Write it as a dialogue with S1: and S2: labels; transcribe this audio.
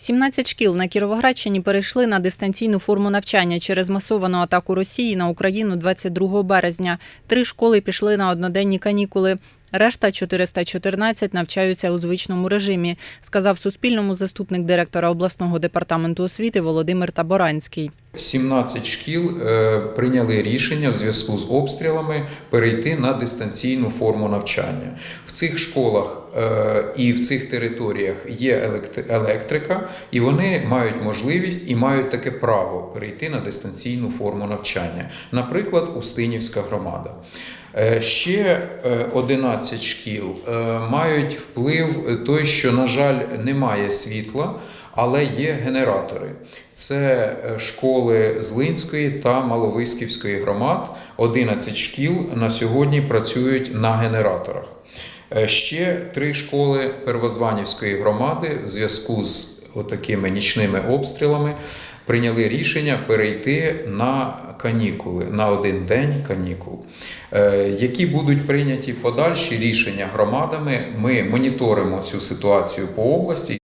S1: 17 шкіл на Кіровоградщині перейшли на дистанційну форму навчання через масовану атаку Росії на Україну 22 березня. Три школи пішли на одноденні канікули. Решта 414 навчаються у звичному режимі, сказав Суспільному заступник директора обласного департаменту освіти Володимир Таборанський.
S2: 17 шкіл е, прийняли рішення в зв'язку з обстрілами перейти на дистанційну форму навчання. В цих школах е, і в цих територіях є електрика, і вони мають можливість і мають таке право перейти на дистанційну форму навчання. Наприклад, Устинівська громада. Е, Ще е, 11 шкіл е, мають вплив той, що, на жаль, немає світла, але є генератори. Це е, школи Злинської та Маловиськівської громад. 11 шкіл на сьогодні працюють на генераторах. Е, Ще три школи Первозванівської громади в зв'язку з отакими нічними обстрілами прийняли рішення перейти на канікули, на один день канікул. Е, Які будуть прийняті подальші рішення громадами, ми моніторимо цю ситуацію по області